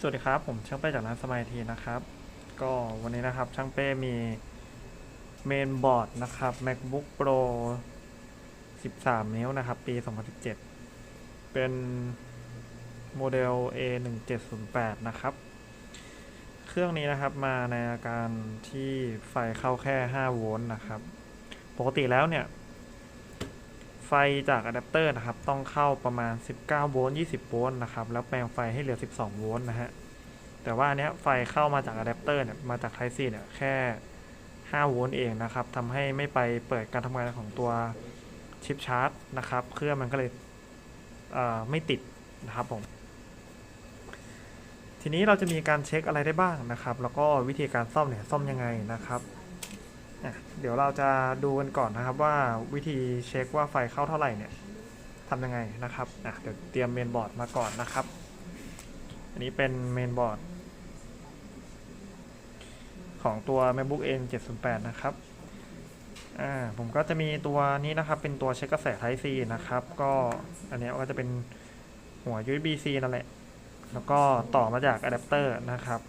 สวัสดีครับ ผมช่างเป้จากร้านสมัยทีนะครับ ก็วันนี้นะครับช่างเป้มีเมนบอร์ดนะครับ MacBook Pro 13 นิ้วนะครับ ปี 2017 เป็นโมเดล A1708 นะครับ เครื่องนี้นะครับมาในอาการที่ไฟเข้าแค่ 5 โวลต์นะครับ ปกติแล้วเนี่ย ไฟจากอะแดปเตอร์นะครับ ต้องเข้าประมาณ 19 โวลต์ 20 โวลต์นะครับ แล้วแปลงไฟให้เหลือ 12 โวลต์นะฮะ แต่ว่าอันเนี้ยไฟเข้ามาจากอะแดปเตอร์เนี่ย มาจาก Type C เนี่ยแค่ 5 โวลต์เองนะครับทำให้ไม่ไปเปิดการทำงานของตัวชิปชาร์จนะครับ เครื่องมันก็เลยเไม่ติดนะครับผม ทีนี้เราจะมีการเช็คอะไรได้บ้างนะครับ แล้วก็วิธีการซ่อมเนี่ยซ่อมยังไงนะครับ เดี๋ยวเราจะดูกันก่อนนะครับว่าวิธีเช็คว่าไฟเข้าเท่าไหร่เนี่ยทำยังไงนะครับอะเดี๋ยวเตรียมเมนบอร์ดมาก่อนนะครับ อันนี้เป็นเมนบอร์ดของตัว MacBook N 708นะครับอ่าผมก็จะมีตัวนี้นะครับเป็นตัวเช็คกระแส Type C นะครับ ก็อันนี้ก็จะเป็นหัว USB C นั่นแหละ แล้วก็ต่อมาจากอะแดปเตอร์นะครับ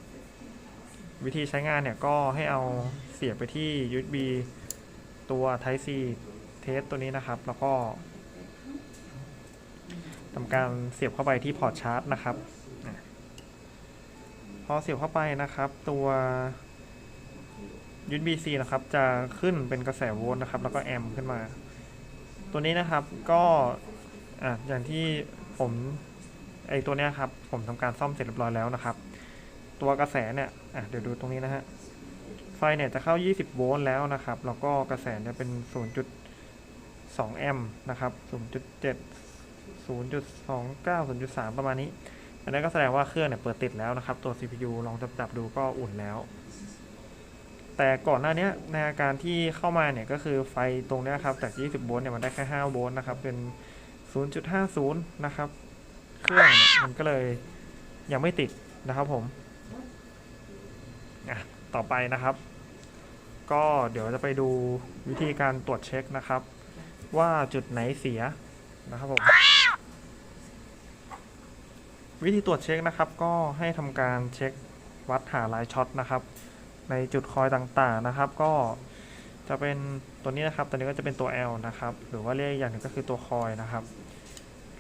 วิธีใช้งานเนี่ยก็ให้เอาเสียบไปที่ USB ตัว Type C เทสตัวนี้นะครับ แล้วก็ทำการเสียบเข้าไปที่พอร์ตชาร์จนะครับ พอเสียบเข้าไปนะครับ ตัว USB C นะครับ จะขึ้นเป็นกระแสโวลต์นะครับ แล้วก็แอมป์ขึ้นมา ตัวนี้นะครับก็อะอย่างที่ผมไอตัวเนี้ยครับ ผมทำการซ่อมเสร็จเรียบร้อยแล้วนะครับ ตัวกระแสเนี่ยอะเดี๋ยวดูตรงนี้นะฮะ ไฟเนี่ยจะเข้า 20 โวลต์แล้วนะครับ แล้วก็กระแสเนี่ยเป็น 0.2 แอมป์นะครับ 0.7 0.29 0.3 ประมาณนี้ อันนั้นก็แสดงว่าเครื่องเนี่ยเปิดติดแล้วนะครับ ตัว CPU ลองจับจับดูก็อุ่นแล้ว แต่ก่อนหน้านี้ในอาการที่เข้ามาเนี่ยก็คือไฟตรงนี้ครับ จาก 20 โวลต์เนี่ยมันได้แค่ 5 โวลต์นะครับ เป็น 0.50 นะครับ เครื่องเนี่ยมันก็เลยยังไม่ติดนะครับผม อะต่อไปนะครับ ก็เดี๋ยวจะไปดูวิธีการตรวจเช็คนะครับ ว่าจุดไหนเสียนะครับผมวิธีตรวจเช็คนะครับ ก็ให้ทำการเช็ควัดหาลายช็อตนะครับ ในจุดคอยต่างๆนะครับ ก็จะเป็นตัวนี้นะครับ ตัวนี้ก็จะเป็นตัว L นะครับ หรือว่าเรียกอีกอย่างหนึ่งก็คือตัวคอยนะครับ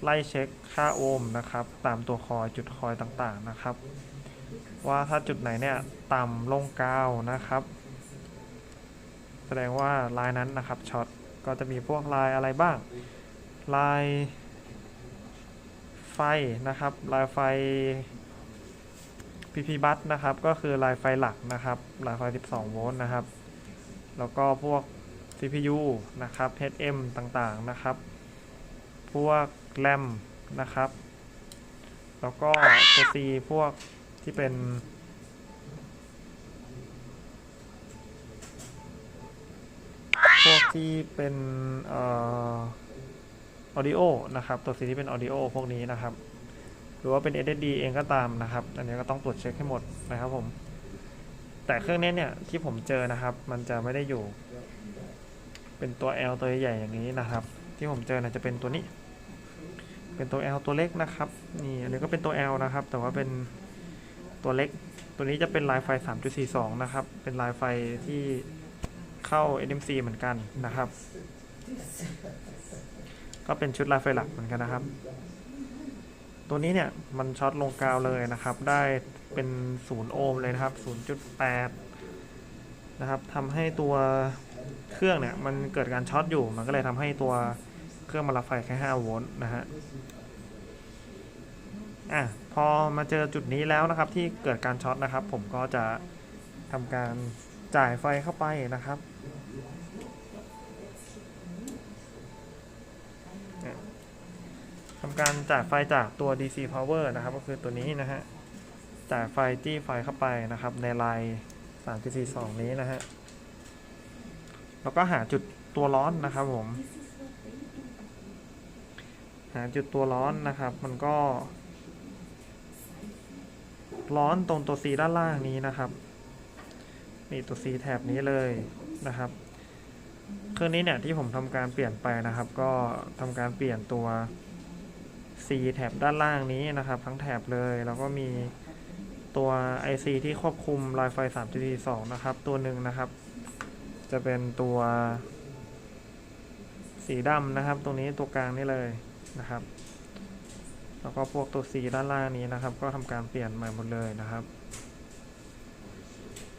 ไล่เช็คค่าโอห์มนะครับ ตามตัวคอยจุดคอยต่างๆนะครับ ว่าถ้าจุดไหนเนี่ยต่ำลงกาวนะครับ แสดงว่าลายนั้นนะครับช็อตก็จะมีพวกลายอะไรบ้าง ลายไฟนะครับ ลายไฟ PP บัสนะครับ ก็คือลายไฟหลักนะครับ ลายไฟ 12 โวลต์นะครับ แล้วก็พวก CPU นะครับ HM ต่างๆนะครับ พวกแรมนะครับ แล้วก็ตัว C พวก ที่เป็น พวกที่เป็นออ audio นะครับ ตัวสีที่เป็น audio พวกนี้นะครับ หรือว่าเป็น SSD เองก็ตามนะครับ อันนี้ก็ต้องตรวจเช็คให้หมดนะครับผม แต่เครื่องนี้เนี่ยที่ผมเจอนะครับ มันจะไม่ได้อยู่ เป็นตัว L ตัวใหญ่อย่างนี้นะครับ ที่ผมเจอเนี่ยจะเป็นตัวนี้ เป็นตัว L ตัวเล็กนะครับ นี่ อันนี้ก็เป็นตัว L นะครับ แต่ว่าเป็น ตัวเล็ก ตัวนี้จะเป็นลายไฟ 3.42 นะครับ เป็นลายไฟที่เข้า NMC เหมือนกันนะครับ ก็เป็นชุดลายไฟหลักเหมือนกันนะครับ ตัวนี้เนี่ยมันช็อตลงกาวเลยนะครับ ได้เป็น0โอห์มเลยนะครับ 0.8 นะครับทำให้ตัวเครื่องเนี่ยมันเกิดการช็อตอยู่ มันก็เลยทำให้ตัวเครื่องมันรับไฟแค่ 5 โวลต์นะฮะ อะพอมาเจอจุดนี้แล้วนะครับที่เกิดการช็อตนะครับ ผมก็จะทำการจ่ายไฟเข้าไปนะครับทำการจ่ายไฟจากตัว DC power นะครับ ก็คือตัวนี้นะฮะจ่ายไฟจี้ไฟเข้าไปนะครับ ในลาย3.42 นี้นะฮะแล้วก็หาจุดตัวร้อนนะครับผม หาจุดตัวร้อนนะครับ มันก็ ร้อนตรงตัว C ด้านล่างนี้นะครับ นี่ตัว C แถบนี้เลยนะครับ เครื่องนี้เนี่ยที่ผมทำการเปลี่ยนไปนะครับ ก็ทำการเปลี่ยนตัว C แถบด้านล่างนี้นะครับ ทั้งแถบเลย แล้วก็มีตัว IC ที่ควบคุม Wi-Fi 3.2นะครับ ตัวหนึ่งนะครับ จะเป็นตัวสีดำนะครับ ตรงนี้ตัวกลางนี่เลยนะครับ แล้วก็พวกตัวสีด้านล่างนี้นะครับ ก็ทำการเปลี่ยนใหม่หมดเลยนะครับ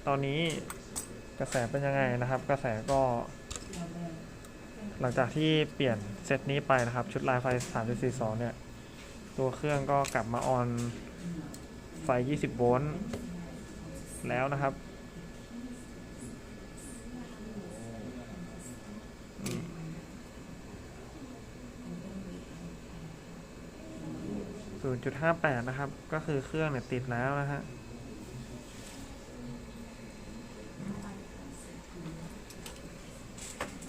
ตอนนี้กระแสเป็นยังไงนะครับ กระแสก็ หลังจากที่เปลี่ยนเซตนี้ไปนะครับ ชุดลายไฟ 3.42 เนี่ย ตัวเครื่องก็กลับมาออนไฟ 20 โวลต์แล้วนะครับ 0.58 นะครับ ก็คือเครื่องเนี่ยติดแล้วนะฮะ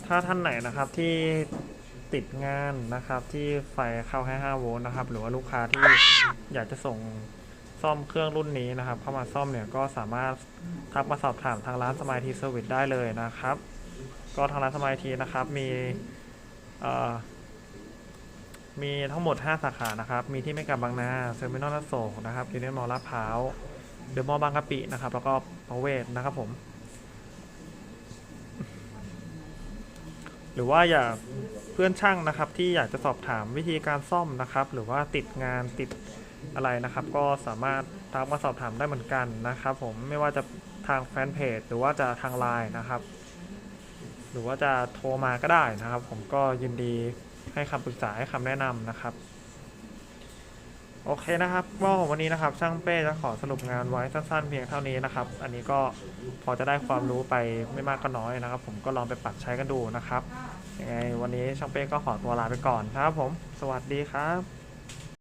ถ้าท่านไหนนะครับที่ติดงานนะครับที่ไฟเข้าแค่5โวลต์นะครับ หรือว่าลูกค้าที่อยากจะส่งซ่อมเครื่องรุ่นนี้นะครับ เข้ามาซ่อมเนี่ยก็สามารถทักมาสอบถามทางร้านสมายทีเซอร์วิสได้เลยนะครับ ก็ทางร้านสมายทีนะครับมีอ่อ มีทั้งหมด 5 สาขานะครับ มีที่ไม่กับบางนาเซอร์มินอลลโศกนะครับยูเนียนมอลลาดพร้าวเดอะมอลล์บางกะปินะครับ แล้วก็ประเวศนะครับผม หรือว่าอยากเพื่อนช่างนะครับ ที่อยากจะสอบถามวิธีการซ่อมนะครับ หรือว่าติดงานติดอะไรนะครับ ก็สามารถทักมาสอบถามได้เหมือนกันนะครับ ผมไม่ว่าจะทางแฟนเพจหรือว่าจะทางไลน์นะครับ หรือว่าจะโทรมาก็ได้นะครับ ผมก็ยินดี ให้คำปรึกษาให้คำแนะนำนะครับ โอเคนะครับว่าวันนี้นะครับ ช่างเป้จะขอสรุปงานไว้สั้นๆเพียงเท่านี้นะครับ อันนี้ก็พอจะได้ความรู้ไปไม่มากก็น้อยนะครับ ผมก็ลองไปปรับใช้กันดูนะครับยังไงวันนี้ช่างเป้ก็ขอตัวลาไปก่อนนะครับผม สวัสดีครับ